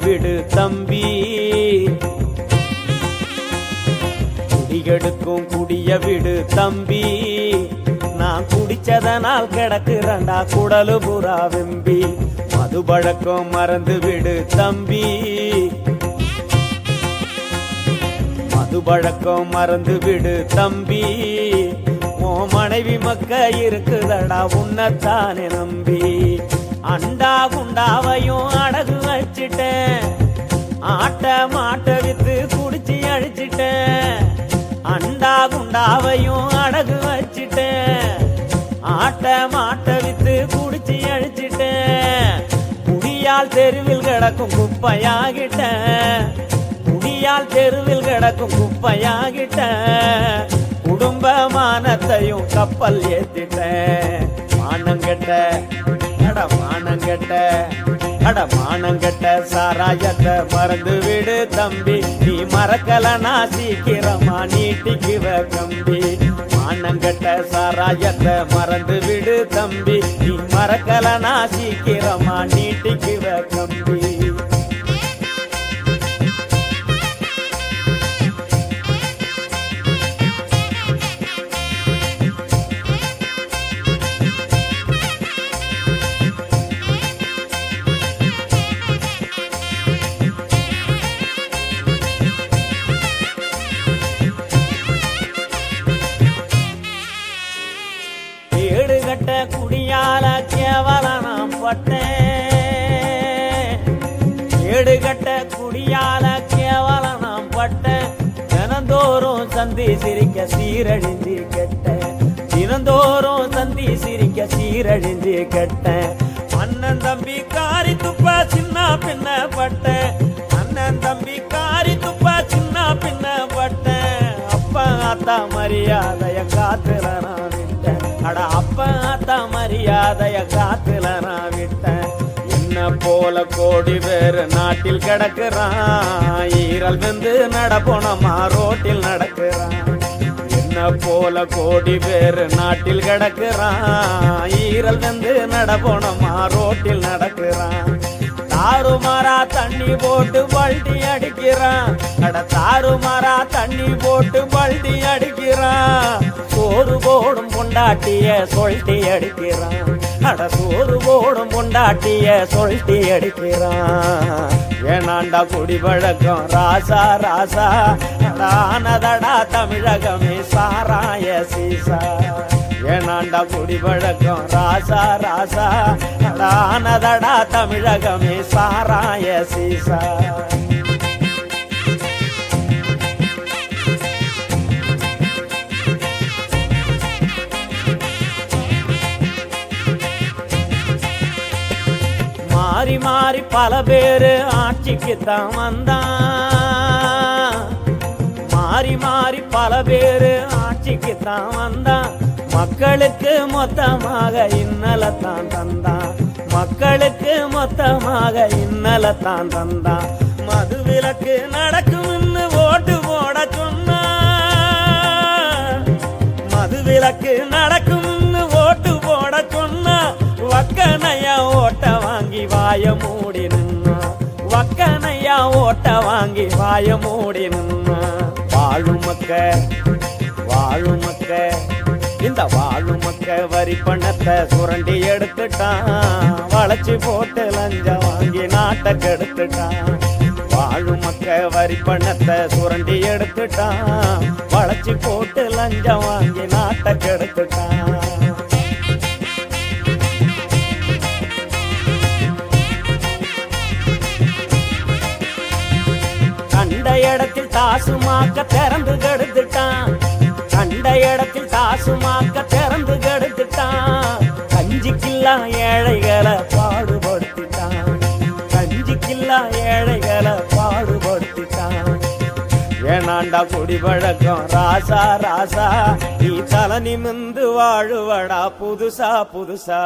விடு தம்பி. குடியெடுக்கும் குடிய விடு தம்பி. நான் குடிச்சதனால் கிடக்குறண்டா குடலு புறா வெம்பி. மது பழக்கம் மறந்து விடு தம்பி. மது பழக்கம் மறந்து விடு தம்பி. ஓ மனைவி மக்க இருக்குதடா உன்னத்தானே நம்பி. அண்டா குண்டாவையும் அடகு வச்சிட்டேன். ஆட்ட மாட்ட வித்து குடிச்சு அழிச்சிட்டேன். அண்டா குண்டாவையும் அடகு வச்சிட்டேன். ஆட்ட மாட்ட வித்து குடிச்சு அழிச்சிட்டேன். குடியால் தெருவில் கிடக்கும் குப்பையாகிட்டேன். குடியால் தெருவில் கிடக்கும் குப்பையாகிட்டேன். குடும்ப மானத்தையும் கப்பல் ஏத்திட்டேன். மானங்கெட்ட அட மானங்கெட்ட அட மானங்கெட்ட சாராயத்தை மறந்து விடு தம்பி. நீ மறக்கலனா சீக்கிரமா நீட்டிக்குவ கம்பி மானங்கெட்ட சாராயத்தை மறந்து விடு தம்பி. நீ மறக்கலனா சீக்கிரமா நீட்டிக்குவ கம்பி நான் பட்டேன் குடியால கேவல நான் பட்டேன் தினந்தோறும் சந்தி சிரிக்க சீரழிஞ்சு கெட்டேன் தினந்தோறும் சந்தி சிரிக்க சீரழிஞ்சு கெட்டேன் அண்ணன் தம்பி காரி துப்ப சின்ன பின்ன பட்டேன் அண்ணன் தம்பி காரி துப்ப சின்ன பின்ன பட்டேன் அப்பா அத்தா மரியாதைய காத்துல நான் விட்டேன். அட அப்பா மரியாதைய காத்துல நான் விட்டேன். என்ன போல கோடி பேர் நாட்டில் கிடக்குறான். ஈரல் வந்து நடப்போனமா ரோட்டில் நடக்கிறான். என்ன போல கோடி பேர் நாட்டில் கிடக்குறான். ஈரல் வந்து நடப்போனமா ரோட்டில் நடக்கிறான். தாறு மாறா தண்ணி போட்டு பல்டி அடிக்கிறான். கட தாறு மாறா தண்ணி போட்டு பல்டி அடிக்கிறான். சோறு போடும் பொண்டாட்டிய சொல்ட்டி அடிக்கிறான். அட சோறு போடும் பொண்டாட்டிய சொல்ட்டி அடிக்கிறான். ஏனாண்டா குடி பழக்கம் ராசா ராசா. தானதடா தமிழகமே சாராய சீசா. ஏனாண்டா குடி பழக்கம் ராசா ராசா. தானதடா தமிழகமே சாராய சீசா. மாறி மாறி பல பேரு ஆட்சிக்கு தான் வந்தான். மாறி மாறி பல பேரு ஆட்சிக்கு தான் வந்தான். மக்களுக்கு மொத்தமாக இன்னலத்தான் தந்தான் மக்களுக்கு மொத்தமாக இன்னலத்தான் தந்தான் மது விலக்கு நடக்கும் ஓட்டு போட சொன்னா. மது விலக்கு நடக்கும் ஓட்டு போட சொன்னா. வக்கனையா ஓட்ட வாங்கி வாய மூடி நின்னா. வக்கனையா ஓட்ட வாங்கி வாய மூடி நின்னா. வாழும் மக்க வாழும் மக்க இந்த வாழும் மக்க வரி பணத்தை சுரண்டி எடுத்துட்டான். வளைச்சி போட்டு லஞ்சம் வாங்கி நாட்டை கெடுத்துட்டான். வாழும் மக்க வரி பணத்தை சுரண்டி எடுத்துட்டான். வளைச்சி போட்டு லஞ்சம் வாங்கி நாட்டை கெடுத்துட்டான். கண்ட இடத்தில் தாசுமாக்க திறந்து இடத்தில் தாசுமாக்க திறந்து கெடுத்துட்டான். கஞ்சிக்கில்லா ஏழைகளை பாடுபடுத்திட்டான். கஞ்சிக்கில்லா ஏழைகளை பாடுபடுத்திட்டான். ஏனாண்டா குடி பழக்கம் ராசா ராசா நீ தலை நிமிந்து வாழுவடா புதுசா புதுசா.